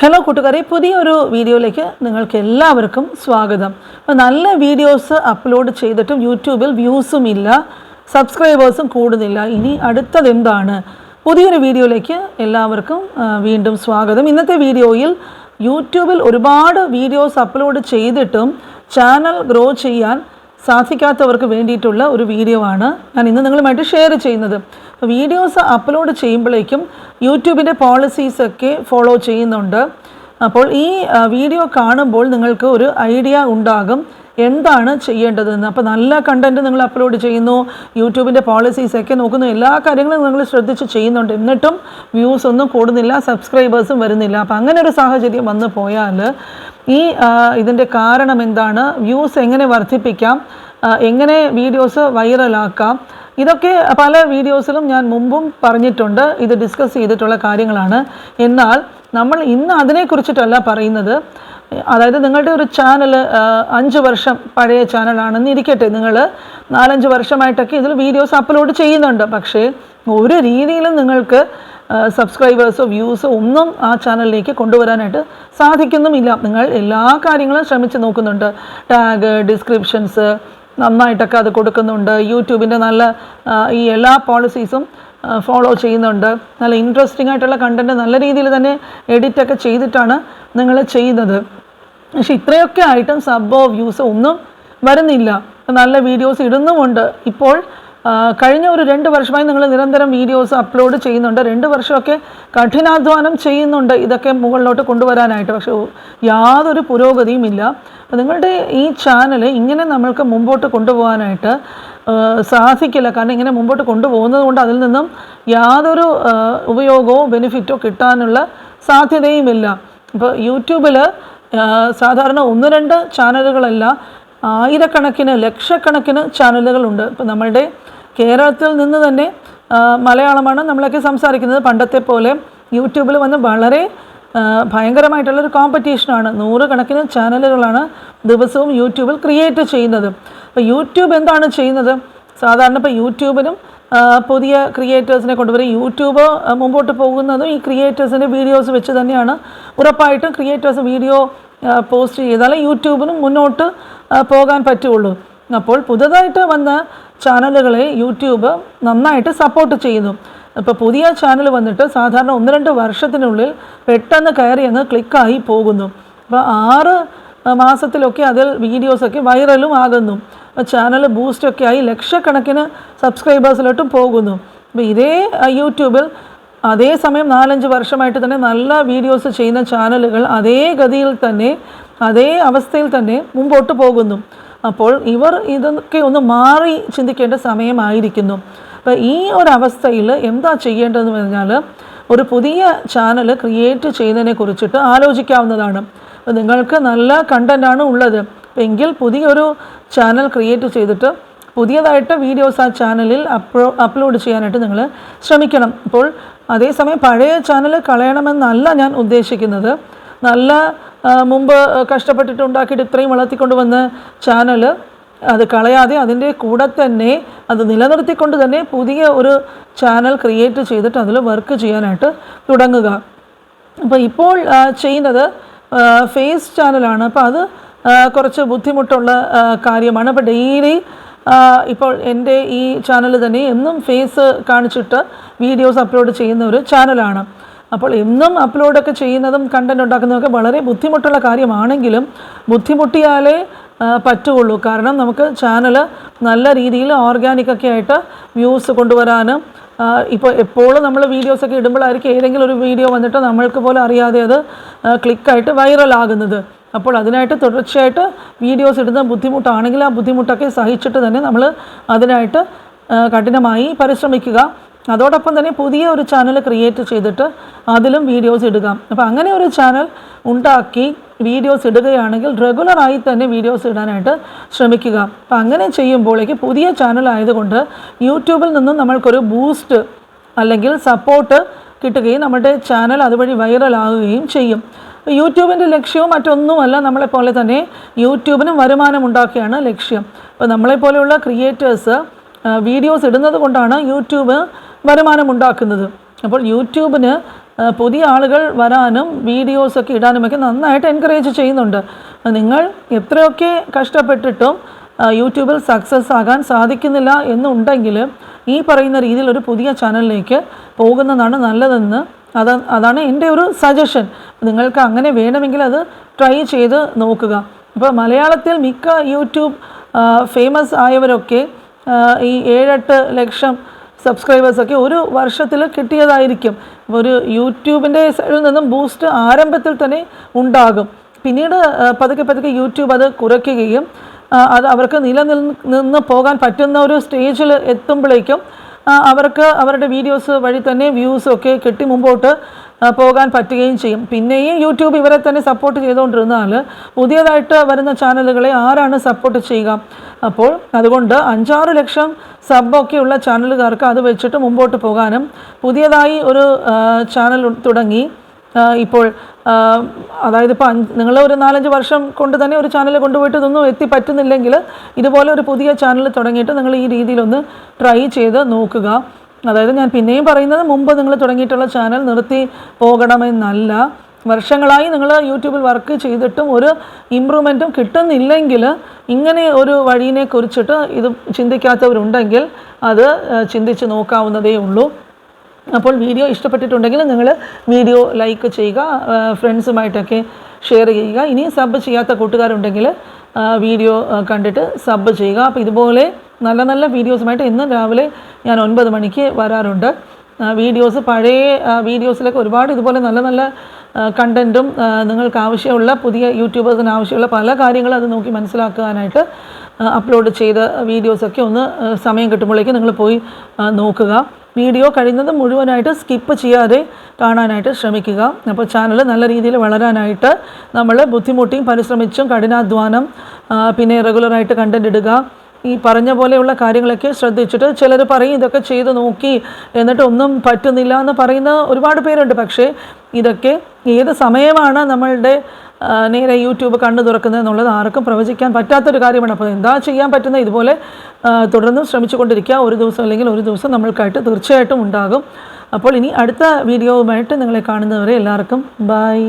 Hello കൂട്ടുകാരെ പുതിയൊരു വീഡിയോയിലേക്ക് നിങ്ങൾക്ക് എല്ലാവർക്കും സ്വാഗതം. അപ്പോൾ നല്ല വീഡിയോസ് അപ്ലോഡ് ചെയ്തിട്ടും യൂട്യൂബിൽ വ്യൂസും ഇല്ല സബ്സ്ക്രൈബേഴ്സും കൂടുന്നില്ല. ഇനി അടുത്തത് എന്താണ്? പുതിയൊരു വീഡിയോയിലേക്ക് എല്ലാവർക്കും വീണ്ടും സ്വാഗതം. ഇന്നത്തെ വീഡിയോയിൽ യൂട്യൂബിൽ ഒരുപാട് വീഡിയോസ് അപ്ലോഡ് ചെയ്തിട്ടും ചാനൽ ഗ്രോ ചെയ്യാൻ സാധിക്കാത്തവർക്ക് വേണ്ടിയിട്ടുള്ള ഒരു വീഡിയോ ആണ് ഞാൻ ഇന്ന് നിങ്ങളുമായിട്ട് ഷെയർ ചെയ്യുന്നത്. വീഡിയോസ് അപ്ലോഡ് ചെയ്യുമ്പോഴേക്കും യൂട്യൂബിന്റെ പോളിസീസൊക്കെ ഫോളോ ചെയ്യുന്നുണ്ട്. അപ്പോൾ ഈ വീഡിയോ കാണുമ്പോൾ നിങ്ങൾക്ക് ഒരു ഐഡിയ ഉണ്ടാകും എന്താണ് ചെയ്യേണ്ടതെന്ന്. അപ്പോൾ നല്ല കണ്ടന്റ് നിങ്ങൾ അപ്ലോഡ് ചെയ്യുന്നു യൂട്യൂബിന്റെ പോളിസീസൊക്കെ നോക്കുന്നു എല്ലാ കാര്യങ്ങളും നിങ്ങൾ ശ്രദ്ധിച്ച് ചെയ്യുന്നുണ്ട്. എന്നിട്ടും വ്യൂസ് ഒന്നും കൂടുന്നില്ല സബ്സ്ക്രൈബേഴ്സും വരുന്നില്ല. അപ്പോൾ അങ്ങനെ ഒരു സാഹചര്യം വന്നു പോയാൽ ഈ ഇതിന്റെ കാരണം എന്താണ്? വ്യൂസ് എങ്ങനെ വർദ്ധിപ്പിക്കാം? എങ്ങനെ വീഡിയോസ് വൈറലാക്കാം? ഇതൊക്കെ പല വീഡിയോസിലും ഞാൻ മുമ്പും പറഞ്ഞിട്ടുണ്ട്. ഇത് ഡിസ്കസ് ചെയ്തിട്ടുള്ള കാര്യങ്ങളാണ്. എന്നാൽ നമ്മൾ ഇന്ന് അതിനെക്കുറിച്ചിട്ടല്ല പറയുന്നത്. അതായത് നിങ്ങളുടെ ഒരു ചാനൽ അഞ്ച് വർഷം പഴയ ചാനലാണെന്ന് ഇരിക്കട്ടെ. നിങ്ങൾ നാലഞ്ച് വർഷമായിട്ടൊക്കെ ഇതിൽ വീഡിയോസ് അപ്ലോഡ് ചെയ്യുന്നുണ്ട്. പക്ഷേ ഒരു രീതിയിലും നിങ്ങൾക്ക് സബ്സ്ക്രൈബേഴ്സോ വ്യൂസോ ഒന്നും ആ ചാനലിലേക്ക് കൊണ്ടുവരാനായിട്ട് സാധിക്കുന്നുമില്ല. നിങ്ങൾ എല്ലാ കാര്യങ്ങളും ശ്രമിച്ച് നോക്കുന്നുണ്ട്. ടാഗ് ഡിസ്ക്രിപ്ഷൻസ് നന്നായിട്ടൊക്കെ അത് കൊടുക്കുന്നുണ്ട്. യൂട്യൂബിന്റെ നല്ല ഈ എല്ലാ പോളിസീസും ഫോളോ ചെയ്യുന്നുണ്ട്. നല്ല ഇൻട്രസ്റ്റിംഗ് ആയിട്ടുള്ള കണ്ടന്റ് നല്ല രീതിയിൽ തന്നെ എഡിറ്റൊക്കെ ചെയ്തിട്ടാണ് നിങ്ങൾ ചെയ്യുന്നത്. പക്ഷെ ഇത്രയൊക്കെ ആയിട്ടും സബോ വ്യൂസോ ഒന്നും വരുന്നില്ല. നല്ല വീഡിയോസ് ഇടുന്നുമുണ്ട്. ഇപ്പോൾ കഴിഞ്ഞ ഒരു രണ്ട് വർഷമായി നിങ്ങൾ നിരന്തരം വീഡിയോസ് അപ്ലോഡ് ചെയ്യുന്നുണ്ട്. രണ്ട് വർഷമൊക്കെ കഠിനാധ്വാനം ചെയ്യുന്നുണ്ട്. ഇതൊക്കെ മുകളിലോട്ട് കൊണ്ടുവരാനായിട്ട്. പക്ഷേ യാതൊരു പുരോഗതിയും ഇല്ല. നിങ്ങളുടെ ഈ ചാനൽ ഇങ്ങനെ നമ്മൾക്ക് മുമ്പോട്ട് കൊണ്ടുപോകാനായിട്ട് സാധിക്കില്ല. കാരണം ഇങ്ങനെ മുമ്പോട്ട് കൊണ്ടുപോകുന്നത് കൊണ്ട് അതിൽ നിന്നും യാതൊരു ഉപയോഗമോ ബെനിഫിറ്റോ കിട്ടാനുള്ള സാധ്യതയുമില്ല. ഇപ്പോൾ യൂട്യൂബിൽ സാധാരണ ഒന്ന് രണ്ട് ചാനലുകളല്ല ആയിരക്കണക്കിന് ലക്ഷക്കണക്കിന് ചാനലുകളുണ്ട് ഇപ്പോൾ നമ്മളുടെ കേരളത്തിൽ നിന്ന് തന്നെ മലയാളമാണ് നമ്മളൊക്കെ സംസാരിക്കുന്നത്. പണ്ടത്തെ പോലെ യൂട്യൂബിൽ വന്ന് വളരെ ഭയങ്കരമായിട്ടുള്ളൊരു കോമ്പറ്റീഷനാണ് നൂറുകണക്കിന് ചാനലുകളാണ് ദിവസവും യൂട്യൂബിൽ ക്രിയേറ്റ് ചെയ്യുന്നത്. അപ്പോൾ യൂട്യൂബ് എന്താണ് ചെയ്യുന്നത്? സാധാരണ ഇപ്പോൾ യൂട്യൂബിനും പുതിയ ക്രിയേറ്റേഴ്സിനെ കൊണ്ടുവരും. യൂട്യൂബ് മുമ്പോട്ട് പോകുന്നതും ഈ ക്രിയേറ്റേഴ്സിന്റെ വീഡിയോസ് വെച്ച് തന്നെയാണ് ഉറപ്പായിട്ടും ക്രിയേറ്റേഴ്സ് വീഡിയോ പോസ്റ്റ് ചെയ്താലേ യൂട്യൂബിനും മുന്നോട്ട് പോകാൻ പറ്റുള്ളൂ. അപ്പോൾ പുതുതായിട്ട് വന്ന ചാനലുകളെ യൂട്യൂബ് നന്നായിട്ട് സപ്പോർട്ട് ചെയ്യുന്നു ഇപ്പോൾ പുതിയ ചാനൽ വന്നിട്ട് സാധാരണ ഒന്ന് രണ്ട് വർഷത്തിനുള്ളിൽ പെട്ടെന്ന് കയറി അങ്ങ് ക്ലിക്കായി പോകുന്നു. അപ്പോൾ ആറ് മാസത്തിലൊക്കെ അതിൽ വീഡിയോസൊക്കെ വൈറലും ആകുന്നു. ചാനൽ ബൂസ്റ്റൊക്കെ ആയി ലക്ഷക്കണക്കിന് സബ്സ്ക്രൈബേഴ്സിലോട്ടും പോകുന്നു. അപ്പോൾ ഇതേ യൂട്യൂബിൽ അതേസമയം നാലഞ്ച് വർഷമായിട്ട് തന്നെ നല്ല വീഡിയോസ് ചെയ്യുന്ന ചാനലുകൾ അതേ ഗതിയിൽ തന്നെ അതേ അവസ്ഥയിൽ തന്നെ മുമ്പോട്ട് പോകുന്നു. അപ്പോൾ ഇവർ ഇതൊക്കെ ഒന്ന് മാറി ചിന്തിക്കേണ്ട സമയമായിരിക്കുന്നു. അപ്പോൾ ഈ ഒരു അവസ്ഥയിൽ എന്താ ചെയ്യേണ്ടതെന്ന് പറഞ്ഞാൽ ഒരു പുതിയ ചാനൽ ക്രിയേറ്റ് ചെയ്യുന്നതിനെ കുറിച്ചിട്ട് ആലോചിക്കാവുന്നതാണ്. അപ്പോൾ നിങ്ങൾക്ക് നല്ല കണ്ടന്റാണ് ഉള്ളത്. എങ്കിൽ പുതിയൊരു ചാനൽ ക്രിയേറ്റ് ചെയ്തിട്ട് പുതിയതായിട്ട് വീഡിയോസ് ആ ചാനലിൽ അപ്ലോ അപ്ലോഡ് ചെയ്യാനായിട്ട് നിങ്ങൾ ശ്രമിക്കണം. ഇപ്പോൾ അതേസമയം പഴയ ചാനൽ കളയണമെന്നല്ല ഞാൻ ഉദ്ദേശിക്കുന്നത്. നല്ല മുമ്പ് കഷ്ടപ്പെട്ടിട്ട് ഉണ്ടാക്കിയിട്ട് ഇത്രയും വളർത്തിക്കൊണ്ട് വന്ന ചാനൽ അത് കളയാതെ അതിന്റെ കൂടെ തന്നെ അത് നിലനിർത്തിക്കൊണ്ട് തന്നെ പുതിയ ഒരു ചാനൽ ക്രിയേറ്റ് ചെയ്തിട്ട് അതിൽ വർക്ക് ചെയ്യാനായിട്ട് തുടങ്ങുക. അപ്പോൾ ഇപ്പോൾ ചെയ്യുന്നത് ഫേസ് ചാനലാണ് അപ്പോൾ അത് കുറച്ച് ബുദ്ധിമുട്ടുള്ള കാര്യമാണ്. അപ്പോൾ ഡെയിലി ഇപ്പോൾ എന്റെ ഈ ചാനൽ തന്നെ എന്നും ഫേസ് കാണിച്ചിട്ട് വീഡിയോസ് അപ്ലോഡ് ചെയ്യുന്ന ഒരു ചാനലാണ് അപ്പോൾ ഇന്നും അപ്ലോഡൊക്കെ ചെയ്യുന്നതും കണ്ടന്റ് ഉണ്ടാക്കുന്നതൊക്കെ വളരെ ബുദ്ധിമുട്ടുള്ള കാര്യമാണെങ്കിലും ബുദ്ധിമുട്ടിയാലേ പറ്റുകയുള്ളൂ. കാരണം നമുക്ക് ചാനൽ നല്ല രീതിയിൽ ഓർഗാനിക്കൊക്കെ ആയിട്ട് വ്യൂസ് കൊണ്ടുവരാനും ഇപ്പോൾ എപ്പോഴും നമ്മൾ വീഡിയോസൊക്കെ ഇടുമ്പോഴായിരിക്കും ഏതെങ്കിലും ഒരു വീഡിയോ വന്നിട്ട് നമ്മൾക്ക് പോലും അറിയാതെ അത് ക്ലിക്കായിട്ട് വൈറലാകുന്നത് അപ്പോൾ അതിനായിട്ട് തുടർച്ചയായിട്ട് വീഡിയോസ് ഇടുന്ന ബുദ്ധിമുട്ടാണെങ്കിൽ ആ ബുദ്ധിമുട്ടൊക്കെ സഹിച്ചിട്ട് തന്നെ നമ്മൾ അതിനായിട്ട് കഠിനമായി പരിശ്രമിക്കുക. അതോടൊപ്പം തന്നെ പുതിയ ഒരു ചാനൽ ക്രിയേറ്റ് ചെയ്തിട്ട് അതിലും വീഡിയോസ് ഇടുക. അപ്പോൾ അങ്ങനെ ഒരു ചാനൽ ഉണ്ടാക്കി വീഡിയോസ് ഇടുകയാണെങ്കിൽ റെഗുലറായി തന്നെ വീഡിയോസ് ഇടാനായിട്ട് ശ്രമിക്കുക. അപ്പോൾ അങ്ങനെ ചെയ്യുമ്പോഴേക്ക് പുതിയ ചാനൽ ആയതുകൊണ്ട് യൂട്യൂബിൽ നിന്നും നമ്മൾക്കൊരു ബൂസ്റ്റ് അല്ലെങ്കിൽ സപ്പോർട്ട് കിട്ടുകയും നമ്മുടെ ചാനൽ അതുവഴി വൈറലാകുകയും ചെയ്യും. യൂട്യൂബിന്റെ ലക്ഷ്യവും മറ്റൊന്നുമല്ല നമ്മളെപ്പോലെ തന്നെ യൂട്യൂബിനും വരുമാനം ഉണ്ടാക്കുകയാണ് ലക്ഷ്യം. അപ്പോൾ നമ്മളെപ്പോലെയുള്ള ക്രിയേറ്റേഴ്സ് വീഡിയോസ് ഇടുന്നത് കൊണ്ടാണ് യൂട്യൂബ് വരുമാനം ഉണ്ടാക്കുന്നത് അപ്പോൾ യൂട്യൂബിന് പുതിയ ആളുകൾ വരാനും വീഡിയോസൊക്കെ ഇടാനുമൊക്കെ നന്നായിട്ട് എൻകറേജ് ചെയ്യുന്നുണ്ട്. നിങ്ങൾ എത്രയൊക്കെ കഷ്ടപ്പെട്ടിട്ടും യൂട്യൂബിൽ സക്സസ് ആകാൻ സാധിക്കുന്നില്ല എന്നുണ്ടെങ്കിൽ ഈ പറയുന്ന രീതിയിൽ ഒരു പുതിയ ചാനലിലേക്ക് പോകുന്നതാണ് നല്ലതെന്ന് അത് അതാണ് എന്റെ ഒരു സജഷൻ നിങ്ങൾക്ക് അങ്ങനെ വേണമെങ്കിൽ അത് ട്രൈ ചെയ്ത് നോക്കുക. ഇപ്പോൾ മലയാളത്തിൽ മിക്ക യൂട്യൂബ് ഫേമസ് ആയവരൊക്കെ ഈ ഏഴെട്ട് ലക്ഷം സബ്സ്ക്രൈബേഴ്സൊക്കെ ഒരു വർഷത്തിൽ കിട്ടിയതായിരിക്കും. ഒരു യൂട്യൂബിന്റെ സൈഡിൽ നിന്നും ബൂസ്റ്റ് ആരംഭത്തിൽ തന്നെ ഉണ്ടാകും. പിന്നീട് പതുക്കെ പതുക്കെ യൂട്യൂബ് അത് കുറയ്ക്കുകയും അത് അവർക്ക് നിലനിന്ന് പോകാൻ പറ്റുന്ന ഒരു സ്റ്റേജിൽ എത്തുമ്പോഴേക്കും അവർക്ക് അവരുടെ വീഡിയോസ് വഴി തന്നെ വ്യൂസ് ഒക്കെ കിട്ടി മുമ്പോട്ട് പോകാൻ പറ്റുകയും ചെയ്യും. പിന്നെയും യൂട്യൂബ് ഇവരെ തന്നെ സപ്പോർട്ട് ചെയ്തുകൊണ്ടിരുന്നാൽ പുതിയതായിട്ട് വരുന്ന ചാനലുകളെ ആരാണ് സപ്പോർട്ട് ചെയ്യുക? അപ്പോൾ അതുകൊണ്ട് അഞ്ചാറ് ലക്ഷം സബൊക്കെയുള്ള ചാനലുകാർക്ക് അത് വെച്ചിട്ട് മുമ്പോട്ട് പോകാനും പുതിയതായി ഒരു ചാനൽ തുടങ്ങി. ഇപ്പോൾ അതായത് ഇപ്പോൾ അഞ്ച് നിങ്ങൾ ഒരു നാലഞ്ച് വർഷം കൊണ്ട് തന്നെ ഒരു ചാനൽ കൊണ്ടുപോയിട്ട് ഇതൊന്നും എത്തി പറ്റുന്നില്ലെങ്കിൽ ഇതുപോലെ ഒരു പുതിയ ചാനൽ തുടങ്ങിയിട്ട് നിങ്ങൾ ഈ രീതിയിലൊന്ന് ട്രൈ ചെയ്ത് നോക്കുക. അതായത് ഞാൻ പിന്നെയും പറയുന്നത് മുമ്പ് നിങ്ങൾ തുടങ്ങിയിട്ടുള്ള ചാനൽ നിർത്തി പോകണമെന്നല്ല. വർഷങ്ങളായി നിങ്ങൾ യൂട്യൂബിൽ വർക്ക് ചെയ്തിട്ടും ഒരു ഇമ്പ്രൂവ്മെന്റും കിട്ടുന്നില്ലെങ്കിൽ ഇങ്ങനെ ഒരു വഴിയെ കുറിച്ചിട്ട് ഇത് ചിന്തിക്കാത്തവരുണ്ടെങ്കിൽ അത് ചിന്തിച്ച് നോക്കാവുന്നതേ ഉള്ളൂ. അപ്പോൾ വീഡിയോ ഇഷ്ടപ്പെട്ടിട്ടുണ്ടെങ്കിൽ നിങ്ങൾ വീഡിയോ ലൈക്ക് ചെയ്യുക ഫ്രണ്ട്സുമായിട്ടൊക്കെ ഷെയർ ചെയ്യുക. ഇനി സബ് ചെയ്യാത്ത കൂട്ടുകാരുണ്ടെങ്കിൽ വീഡിയോ കണ്ടിട്ട് സബ് ചെയ്യുക. അപ്പോൾ ഇതുപോലെ നല്ല നല്ല വീഡിയോസുമായിട്ട് ഇന്ന് രാവിലെ ഞാൻ ഒൻപത് മണിക്ക് വരാറുണ്ട്. വീഡിയോസ് പഴയ വീഡിയോസിലൊക്കെ ഒരുപാട് ഇതുപോലെ നല്ല നല്ല കണ്ടന്റും നിങ്ങൾക്ക് ആവശ്യമുള്ള പുതിയ യൂട്യൂബേഴ്സിന് ആവശ്യമുള്ള പല കാര്യങ്ങളും അത് നോക്കി മനസ്സിലാക്കാനായിട്ട് അപ്ലോഡ് ചെയ്ത വീഡിയോസൊക്കെ ഒന്ന് സമയം കിട്ടുമ്പോഴേക്കും നിങ്ങൾ പോയി നോക്കുക. വീഡിയോ കഴിയുന്നത് മുഴുവനായിട്ട് സ്കിപ്പ് ചെയ്യാതെ കാണാനായിട്ട് ശ്രമിക്കുക. അപ്പോൾ ചാനൽ നല്ല രീതിയിൽ വളരാനായിട്ട് നമ്മൾ ബുദ്ധിമുട്ടിയും പരിശ്രമിച്ചും കഠിനാധ്വാനം പിന്നെ റെഗുലറായിട്ട് കണ്ടന്റ് ഇടുക ഈ പറഞ്ഞ പോലെയുള്ള കാര്യങ്ങളൊക്കെ ശ്രദ്ധിച്ചിട്ട് ചിലർ പറയും ഇതൊക്കെ ചെയ്ത് നോക്കി എന്നിട്ട് ഒന്നും പറ്റുന്നില്ല എന്ന് പറയുന്ന ഒരുപാട് പേരുണ്ട്. പക്ഷേ ഇതൊക്കെ ഏത് സമയമാണ് നമ്മളുടെ നേരെ യൂട്യൂബ് കണ്ടു തുറക്കുന്നത് എന്നുള്ളത് ആർക്കും പ്രവചിക്കാൻ പറ്റാത്തൊരു കാര്യമാണ്. അപ്പോൾ എന്താ ചെയ്യാൻ പറ്റുന്നത്? ഇതുപോലെ തുടർന്നും ശ്രമിച്ചു ശ്രമിച്ചുകൊണ്ടിരിക്കുക. ഒരു ദിവസം അല്ലെങ്കിൽ ഒരു ദിവസം നമ്മൾക്കായിട്ട് തീർച്ചയായിട്ടും ഉണ്ടാകും. അപ്പോൾ ഇനി അടുത്ത വീഡിയോവുമായിട്ട് നിങ്ങളെ കാണുന്നവരെ എല്ലാവർക്കും ബൈ.